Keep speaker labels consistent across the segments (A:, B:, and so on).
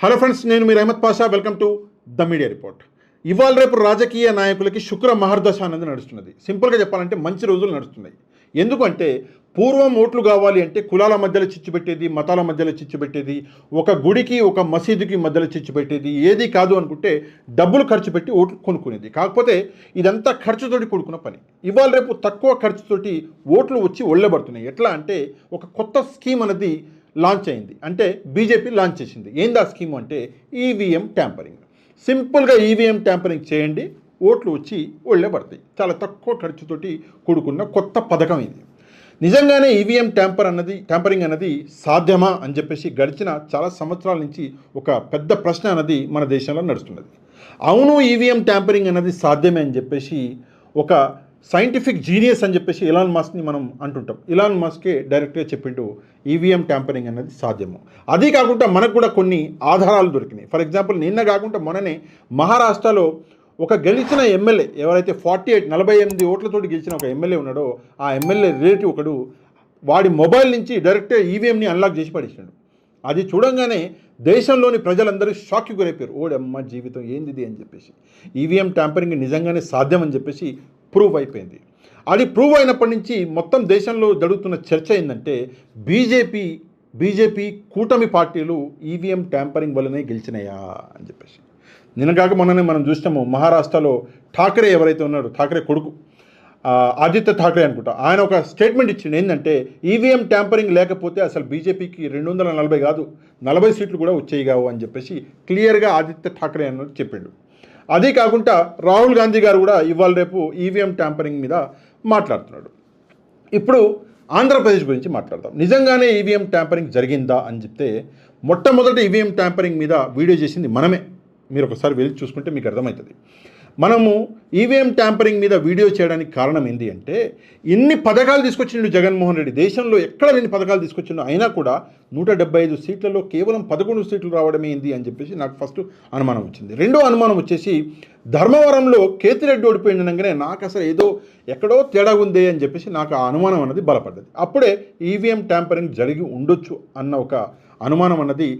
A: Hello friends నేను మీరు Ahmed Pasha. Welcome to the media report ఇవాళ రేపు రాజకీయ నాయకులకి శుక్ర మహర్దశ అనేది నడుస్తున్నది. సింపుల్గా చెప్పాలంటే మంచి రోజులు నడుస్తున్నాయి. ఎందుకంటే పూర్వం ఓట్లు కావాలి అంటే కులాల మధ్యలో చిచ్చు పెట్టేది మతాల మధ్యలో చిచ్చు పెట్టేది ఒక గుడికి ఒక మసీదుకి మధ్యలో చిచ్చు పెట్టేది ఏది కాదు అనుకుంటే డబ్బులు ఖర్చు పెట్టి ఓట్లు కొనుక్కునేది. కాకపోతే ఇదంతా ఖర్చుతోటి కూడుకున్న పని. ఇవాళ రేపు తక్కువ ఖర్చుతోటి ఓట్లు వచ్చి ఒళ్ళబడుతున్నాయి. ఎట్లా అంటే ఒక కొత్త స్కీమ్ అనేది లాంచ్ అయింది. అంటే బీజేపీ లాంచ్ చేసింది. ఏంది ఆ స్కీమ్ అంటే ఈవీఎం ట్యాంపరింగ్. సింపుల్గా ఈవీఎం ట్యాంపరింగ్ చేయండి ఓట్లు వచ్చి ఒళ్ళే పడతాయి. చాలా తక్కువ ఖర్చుతోటి కూడుకున్న కొత్త పథకం ఇది. నిజంగానే ఈవీఎం ట్యాంపర్ అన్నది ట్యాంపరింగ్ అన్నది సాధ్యమా అని చెప్పేసి గడిచిన చాలా సంవత్సరాల నుంచి ఒక పెద్ద ప్రశ్న అన్నది మన దేశంలో నడుస్తున్నది. అవును ఈవీఎం ట్యాంపరింగ్ అన్నది సాధ్యమే అని చెప్పేసి ఒక సైంటిఫిక్ జీనియస్ అని చెప్పేసి ఇలాన్ మాస్క్ని మనం అంటుంటాం. ఇలాన్ మాస్కే డైరెక్ట్గా చెప్పిండు ఈవీఎం ట్యాంపరింగ్ అనేది సాధ్యము. అది కాకుండా మనకు కూడా కొన్ని ఆధారాలు దొరికినాయి. ఫర్ ఎగ్జాంపుల్ నిన్న కాకుండా మొన్ననే మహారాష్ట్రలో ఒక గెలిచిన ఎమ్మెల్యే ఎవరైతే ఫార్టీ ఎయిట్ నలభై ఎనిమిది ఓట్లతోటి గెలిచిన ఒక ఎమ్మెల్యే ఉన్నాడో ఆ ఎమ్మెల్యే రిలేటివ్ ఒకడు వాడి మొబైల్ నుంచి డైరెక్ట్గా ఈవీఎంని అన్లాక్ చేసి పడేసాడు అది చూడంగానే దేశంలోని ప్రజలందరూ షాక్కి గురైపోయారు. ఓడమ్మ జీవితం ఏందిది అని చెప్పేసి. ఈవీఎం ట్యాంపరింగ్ నిజంగానే సాధ్యం అని చెప్పేసి ప్రూవ్ అయిపోయింది. అది ప్రూవ్ అయినప్పటి నుంచి మొత్తం దేశంలో జరుగుతున్న చర్చ ఏంటంటే బీజేపీ బీజేపీ కూటమి పార్టీలు ఈవీఎం ట్యాంపరింగ్ వల్లనే గెలిచినాయా అని చెప్పేసి. నిన్నగాక మొన్ననే మనం చూసినాము మహారాష్ట్రలో ఠాకరే ఎవరైతే ఉన్నాడో ఠాకరే కొడుకు ఆదిత్య ఠాకరే అనుకుంటా ఆయన ఒక స్టేట్మెంట్ ఇచ్చింది ఏంటంటే ఈవీఎం ట్యాంపరింగ్ లేకపోతే అసలు బీజేపీకి రెండు వందల నలభై కాదు నలభై సీట్లు కూడా వచ్చేయి కావు అని చెప్పేసి క్లియర్గా ఆదిత్య ఠాకరే అన్నట్టు చెప్పిండు. అదే కాకుండా రాహుల్ గాంధీ గారు కూడా ఇవాళ రేపు ఈవీఎం ట్యాంపరింగ్ మీద మాట్లాడుతున్నాడు. ఇప్పుడు ఆంధ్రప్రదేశ్ గురించి మాట్లాడదాం. నిజంగానే ఈవీఎం ట్యాంపరింగ్ జరిగిందా అని చెప్తే మొట్టమొదటి ఈవీఎం ట్యాంపరింగ్ మీద వీడియో చేసింది మనమే. మీరు ఒకసారి వెళ్ళి చూసుకుంటే మీకు అర్థమవుతుంది. మనము ఈవీఎం ట్యాంపరింగ్ మీద వీడియో చేయడానికి కారణం ఏంటి అంటే ఇన్ని పథకాలు తీసుకొచ్చిండు జగన్మోహన్ రెడ్డి. దేశంలో ఎక్కడ లేని పథకాలు తీసుకొచ్చిండు. అయినా కూడా నూట డెబ్బై ఐదు సీట్లలో కేవలం పదకొండు సీట్లు రావడమే ఏంది అని చెప్పేసి నాకు ఫస్ట్ అనుమానం వచ్చింది. రెండో అనుమానం వచ్చేసి ధర్మవరంలో కేతిరెడ్డి ఓడిపోయినగానే నాకు అసలు ఏదో ఎక్కడో తేడా ఉంది అని చెప్పేసి నాకు ఆ అనుమానం అన్నది బలపడ్డది. అప్పుడే ఈవీఎం ట్యాంపరింగ్ జరిగి ఉండొచ్చు అన్న ఒక అనుమానం అన్నది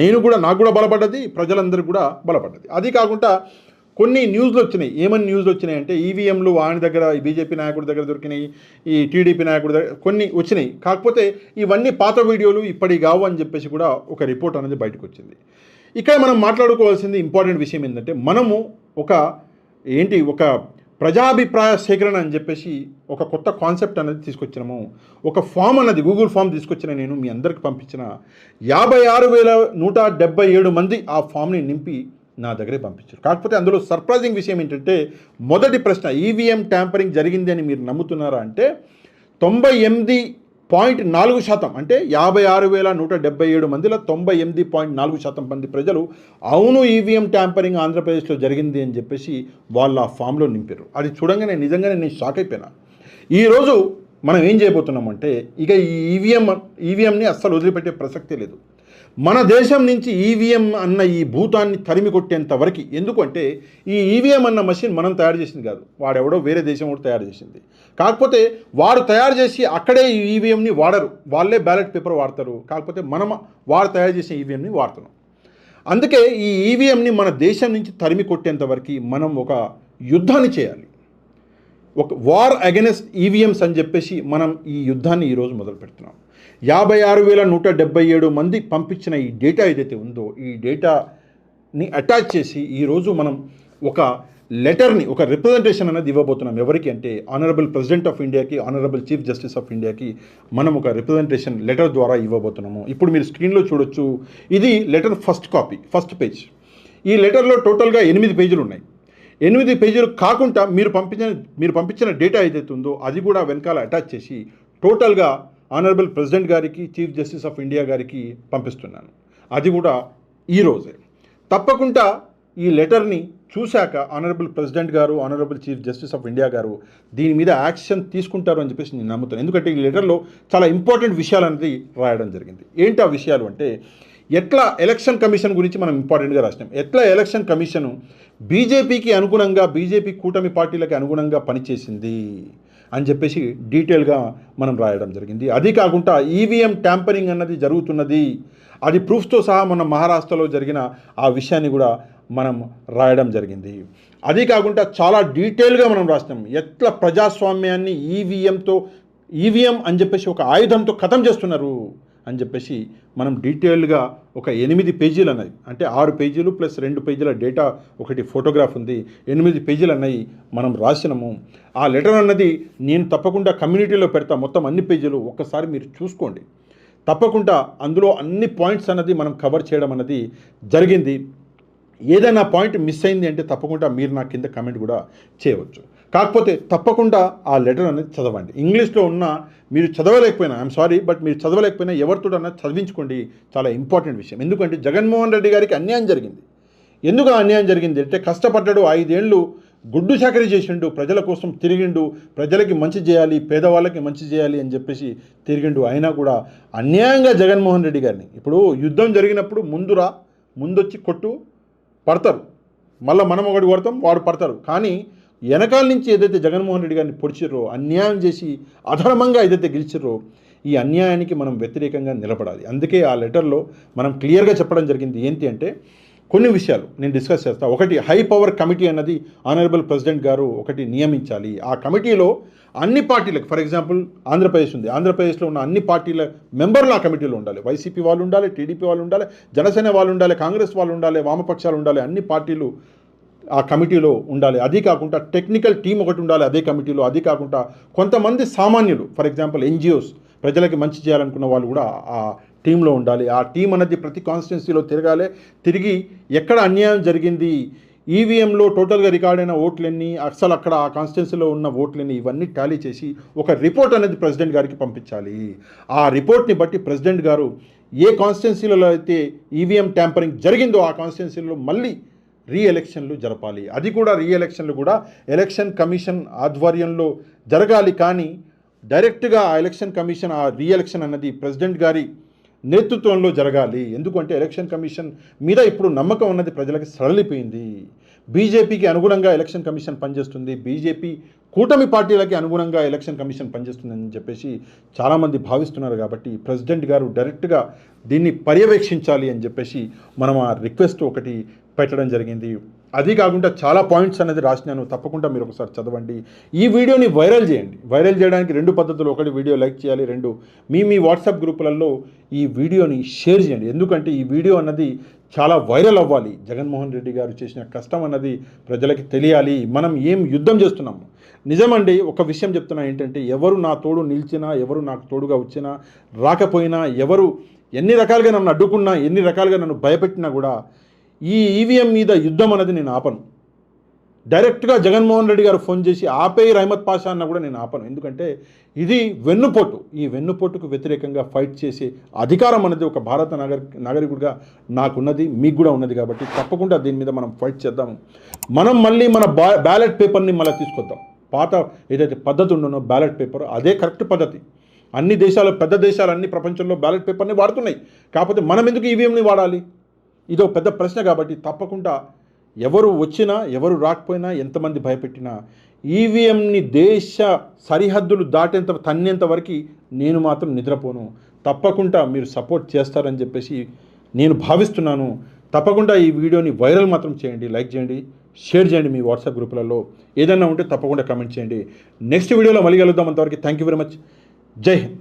A: నేను కూడా నాకు కూడా బలపడ్డది ప్రజలందరూ కూడా బలపడ్డది. అది కాకుండా కొన్ని న్యూస్లు వచ్చినాయి. ఏమని న్యూస్లు వచ్చినాయి అంటే ఈవీఎంలు ఆయన దగ్గర బీజేపీ నాయకుడి దగ్గర దొరికినాయి ఈ టీడీపీ నాయకుడి దగ్గర కొన్ని వచ్చినాయి. కాకపోతే ఇవన్నీ పాత వీడియోలు ఇప్పటి కావు అని చెప్పేసి కూడా ఒక రిపోర్ట్ అనేది బయటకు వచ్చింది. ఇక్కడ మనం మాట్లాడుకోవాల్సింది ఇంపార్టెంట్ విషయం ఏంటంటే మనము ఒక ఏంటి ఒక ప్రజాభిప్రాయ సేకరణ అని చెప్పేసి ఒక కొత్త కాన్సెప్ట్ అనేది తీసుకొచ్చినాము. ఒక ఫామ్ అన్నది గూగుల్ ఫామ్ తీసుకొచ్చిన నేను మీ అందరికి పంపించిన యాభై ఆరు వేల నూట డెబ్బై ఏడు మంది ఆ ఫామ్ని నింపి నా దగ్గరే పంపించారు. కాకపోతే అందులో సర్ప్రైజింగ్ విషయం ఏంటంటే మొదటి ప్రశ్న ఈవీఎం ట్యాంపరింగ్ జరిగింది అని మీరు నమ్ముతున్నారా అంటే తొంభై ఎనిమిది పాయింట్ నాలుగు శాతం అంటే యాభై ఆరు వేల నూట డెబ్బై ఏడు మందిలో తొంభై ఎనిమిది పాయింట్ నాలుగు శాతం మంది ప్రజలు అవును ఈవీఎం ట్యాంపరింగ్ ఆంధ్రప్రదేశ్లో జరిగింది అని చెప్పేసి వాళ్ళు ఆ ఫామ్లో నింపారు అది చూడంగానే నిజంగానే నేను షాక్ అయిపోయినా. ఈరోజు మనం ఏం చేయబోతున్నామంటే ఇక ఈ ఈవీఎం ఈవీఎంని అస్సలు వదిలిపెట్టే ప్రసక్తే లేదు. మన దేశం నుంచి ఈవీఎం అన్న ఈ భూతాన్ని తరిమి కొట్టేంత వరకు ఎందుకంటే ఈ ఈవీఎం అన్న మషిన్ మనం తయారు చేసింది కాదు. వాడెవడో వేరే దేశం కూడా తయారు చేసింది. కాకపోతే వాడు తయారు చేసి అక్కడే ఈ ఈవీఎంని వాడరు. వాళ్ళే బ్యాలెట్ పేపర్ వాడతారు. కాకపోతే మనం వాడు తయారు చేసిన ఈవీఎంని వాడుతున్నాం. అందుకే ఈ ఈవీఎంని మన దేశం నుంచి తరిమి కొట్టేంత వరకు మనం ఒక యుద్ధాన్ని చేయాలి. ఒక వార్ అగెనెస్ట్ ఈవీఎంస్ అని చెప్పేసి మనం ఈ యుద్ధాన్ని ఈరోజు మొదలు పెడుతున్నాం యాభై ఆరు వేల నూట డెబ్బై ఏడు మంది పంపించిన ఈ డేటా ఏదైతే ఉందో ఈ డేటాని అటాచ్ చేసి ఈరోజు మనం ఒక లెటర్ని ఒక రిప్రజెంటేషన్ అనేది ఇవ్వబోతున్నాం. ఎవరికి అంటే ఆనరబుల్ ప్రెసిడెంట్ ఆఫ్ ఇండియాకి ఆనరబుల్ చీఫ్ జస్టిస్ ఆఫ్ ఇండియాకి మనం ఒక రిప్రజెంటేషన్ లెటర్ ద్వారా ఇవ్వబోతున్నాము. ఇప్పుడు మీరు స్క్రీన్లో చూడొచ్చు ఇది letter first copy first page ఈ లెటర్లో టోటల్గా ఎనిమిది పేజీలు ఉన్నాయి. ఎనిమిది పేజీలు కాకుండా మీరు పంపించిన మీరు పంపించిన డేటా ఏదైతే ఉందో అది కూడా వెనకాల అటాచ్ చేసి టోటల్గా ఆనరబుల్ ప్రెసిడెంట్ గారికి చీఫ్ జస్టిస్ ఆఫ్ ఇండియా గారికి పంపిస్తున్నాను. అది కూడా ఈరోజే తప్పకుండా ఈ లెటర్ని చూశాక ఆనరబుల్ ప్రెసిడెంట్ గారు honourable chief justice of India గారు దీని మీద యాక్షన్ తీసుకుంటారు అని చెప్పేసి నేను నమ్ముతాను. ఎందుకంటే ఈ లెటర్లో చాలా ఇంపార్టెంట్ విషయాలు అనేది రాయడం జరిగింది. ఏంటి ఆ విషయాలు అంటే ఎట్లా ఎలక్షన్ కమిషన్ గురించి మనం ఇంపార్టెంట్గా రాసినాం. ఎట్లా ఎలక్షన్ కమిషన్ బీజేపీకి అనుగుణంగా బీజేపీ కూటమి పార్టీలకు అనుగుణంగా పనిచేసింది అని చెప్పేసి డీటెయిల్గా మనం రాయడం జరిగింది. అది కాకుండా ఈవీఎం ట్యాంపరింగ్ అన్నది జరుగుతున్నది. అది ప్రూఫ్తో సహా మన మహారాష్ట్రలో జరిగిన ఆ విషయాన్ని కూడా మనం రాయడం జరిగింది. అది కాకుండా చాలా డీటెయిల్గా మనం రాసినాం. ఎట్లా ప్రజాస్వామ్యాన్ని ఈవీఎంతో ఈవీఎం అని చెప్పేసి ఒక ఆయుధంతో ఖతం చేస్తున్నారు. అని చెప్పేసి మనం డీటెయిల్గా ఒక ఎనిమిది పేజీలు అన్నాయి అంటే ఆరు పేజీలు ప్లస్ రెండు పేజీల డేటా ఒకటి ఫోటోగ్రాఫ్ ఉంది. ఎనిమిది పేజీలు అన్నాయి మనం రాసినాము. ఆ లెటర్ అన్నది నేను తప్పకుండా కమ్యూనిటీలో పెడతా. మొత్తం అన్ని పేజీలు ఒక్కసారి మీరు చూసుకోండి. తప్పకుండా అందులో అన్ని పాయింట్స్ అన్నది మనం కవర్ చేయడం అన్నది జరిగింది. ఏదైనా పాయింట్ మిస్ అయింది అంటే తప్పకుండా మీరు నా కింద కమెంట్ కూడా చేయవచ్చు. కాకపోతే తప్పకుండా ఆ లెటర్ అనేది చదవండి. ఇంగ్లీష్లో ఉన్న మీరు చదవలేకపోయినా ఐఎమ్ సారీ బట్ మీరు చదవలేకపోయినా ఎవరితోటన్నా చదివించుకోండి. చాలా ఇంపార్టెంట్ విషయం. ఎందుకంటే జగన్మోహన్ రెడ్డి గారికి అన్యాయం జరిగింది. ఎందుకు అన్యాయం జరిగింది అంటే కష్టపడ్డాడు ఐదేళ్ళు గుడ్డు చాకరీ చేసిండు ప్రజల కోసం తిరిగిండు ప్రజలకి మంచి చేయాలి పేదవాళ్ళకి మంచి చేయాలి అని చెప్పేసి తిరిగిండు. అయినా కూడా అన్యాయంగా జగన్మోహన్ రెడ్డి గారిని. ఇప్పుడు యుద్ధం జరిగినప్పుడు ముందురా ముందొచ్చి కొట్టు పడతారు. మళ్ళీ మనం ఒకటి కొడతాం వాడు పడతారు. కానీ వెనకాల నుంచి ఏదైతే జగన్మోహన్ రెడ్డి గారిని పొడిచిర్రో అన్యాయం చేసి అధర్మంగా ఏదైతే గెలిచిర్రో ఈ అన్యాయానికి మనం వ్యతిరేకంగా నిలబడాలి. అందుకే ఆ లెటర్లో మనం క్లియర్గా చెప్పడం జరిగింది ఏంటి అంటే కొన్ని విషయాలు నేను డిస్కస్ చేస్తాను ఒకటి హై పవర్ కమిటీ అన్నది ఆనరబుల్ ప్రెసిడెంట్ గారు ఒకటి నియమించాలి. ఆ కమిటీలో అన్ని పార్టీలకు ఫర్ ఎగ్జాంపుల్ ఆంధ్రప్రదేశ్ ఉంది. ఆంధ్రప్రదేశ్లో ఉన్న అన్ని పార్టీల మెంబర్లు ఆ కమిటీలో ఉండాలి. వైసీపీ వాళ్ళు ఉండాలి టీడీపీ వాళ్ళు ఉండాలి జనసేన వాళ్ళు ఉండాలి కాంగ్రెస్ వాళ్ళు ఉండాలి వామపక్షాలు ఉండాలి అన్ని పార్టీలు ఆ కమిటీలో ఉండాలి. అది కాకుండా టెక్నికల్ టీం ఒకటి ఉండాలి అదే కమిటీలో. అది కాకుండా కొంతమంది సామాన్యులు ఫర్ ఎగ్జాంపుల్ ఎన్జిఓస్ ప్రజలకి మంచి చేయాలనుకున్న వాళ్ళు కూడా ఆ టీంలో ఉండాలి. ఆ టీం అనేది ప్రతి కాన్స్టిట్యున్సీలో తిరగాలి. తిరిగి ఎక్కడ అన్యాయం జరిగింది ఈవీఎంలో టోటల్గా రికార్డ్ అయిన ఓట్లన్నీ అసలు అక్కడ ఆ కాన్స్టిట్యున్సీలో ఉన్న ఓట్లన్నీ ఇవన్నీ టాలీ చేసి ఒక రిపోర్ట్ అనేది ప్రెసిడెంట్ గారికి పంపించాలి. ఆ రిపోర్ట్ని బట్టి ప్రెసిడెంట్ గారు ఏ కాన్స్టిట్యున్సీలలో అయితే ఈవీఎం ట్యాంపరింగ్ జరిగిందో ఆ కాన్స్టిట్యున్సీలో మళ్ళీ రీఎలక్షన్లు జరపాలి. అది కూడా రీఎలక్షన్లు కూడా ఎలక్షన్ కమిషన్ ఆధ్వర్యంలో జరగాలి. కానీ డైరెక్ట్గా ఆ ఎలక్షన్ కమిషన్ ఆ రీఎలక్షన్ అన్నది ప్రెసిడెంట్ గారి నేతృత్వంలో జరగాలి. ఎందుకంటే ఎలక్షన్ కమిషన్ మీద ఇప్పుడు నమ్మకం ఉన్నది ప్రజలకు సడలిపోయింది బీజేపీకి అనుగుణంగా ఎలక్షన్ కమిషన్ పనిచేస్తుంది. బీజేపీ కూటమి పార్టీలకి అనుగుణంగా ఎలక్షన్ కమిషన్ పనిచేస్తుందని చెప్పేసి చాలామంది భావిస్తున్నారు కాబట్టి ప్రెసిడెంట్ గారు డైరెక్ట్గా దీన్ని పర్యవేక్షించాలి అని చెప్పేసి మనం ఆ రిక్వెస్ట్ ఒకటి పెట్టడం జరిగింది. అది కాకుండా చాలా పాయింట్స్ అనేది రాసినాను. తప్పకుండా మీరు ఒకసారి చదవండి. ఈ వీడియోని వైరల్ చేయండి. వైరల్ చేయడానికి రెండు పద్ధతులు. ఒకటి వీడియో లైక్ చేయాలి. రెండు మీ మీ వాట్సాప్ గ్రూపులలో ఈ వీడియోని షేర్ చేయండి. ఎందుకంటే ఈ వీడియో అన్నది చాలా వైరల్ అవ్వాలి. జగన్మోహన్ రెడ్డి గారు చేసిన కష్టం అన్నది ప్రజలకి తెలియాలి. మనం ఏం యుద్ధం చేస్తున్నాము? నిజమండి ఒక విషయం చెప్తున్నా ఏంటంటే ఎవరు నా తోడు నిలిచినా ఎవరు నాకు తోడుగా వచ్చినా రాకపోయినా ఎవరు ఎన్ని రకాలుగా నన్ను అడ్డుకున్నా ఎన్ని రకాలుగా నన్ను భయపెట్టినా కూడా ఈ ఈవీఎం మీద యుద్ధం అనేది నేను ఆపను. డైరెక్ట్గా జగన్మోహన్ రెడ్డి గారు ఫోన్ చేసి ఆపేయి రహమత్ పాషా అన్న కూడా నేను ఆపను. ఎందుకంటే ఇది వెన్నుపోటు. ఈ వెన్నుపోటుకు వ్యతిరేకంగా ఫైట్ చేసే అధికారం అనేది ఒక భారత నాగరి నాగరికుడిగా నాకున్నది మీకు కూడా ఉన్నది కాబట్టి తప్పకుండా దీని మీద మనం ఫైట్ చేద్దాం మనం మళ్ళీ మన బా బ్యాలెట్ పేపర్ని మళ్ళీ తీసుకొద్దాం. పాత ఏదైతే పద్ధతి ఉండనో బ్యాలెట్ పేపర్ అదే కరెక్ట్ పద్ధతి. అన్ని దేశాలు పెద్ద దేశాలు అన్ని ప్రపంచంలో బ్యాలెట్ పేపర్ని వాడుతున్నాయి. కాకపోతే మనం ఎందుకు ఈవీఎంని వాడాలి? ఇదో పెద్ద ప్రశ్న కాబట్టి తప్పకుండా ఎవరు వచ్చినా ఎవరు రాకపోయినా ఎంతమంది భయపెట్టినా ఈవీఎంని దేశ సరిహద్దులు దాటేంత తన్నేంత వరకు నేను మాత్రం నిద్రపోను. తప్పకుండా మీరు సపోర్ట్ చేస్తారని చెప్పేసి నేను భావిస్తున్నాను. తప్పకుండా ఈ వీడియోని వైరల్ మాత్రం చేయండి లైక్ చేయండి షేర్ చేయండి మీ వాట్సాప్ గ్రూపులలో. ఏదైనా ఉంటే తప్పకుండా కమెంట్ చేయండి. నెక్స్ట్ వీడియోలో మళ్ళీ కలుద్దాం అంతవరకు థ్యాంక్ యూ వెరీ మచ్. జై హింద్.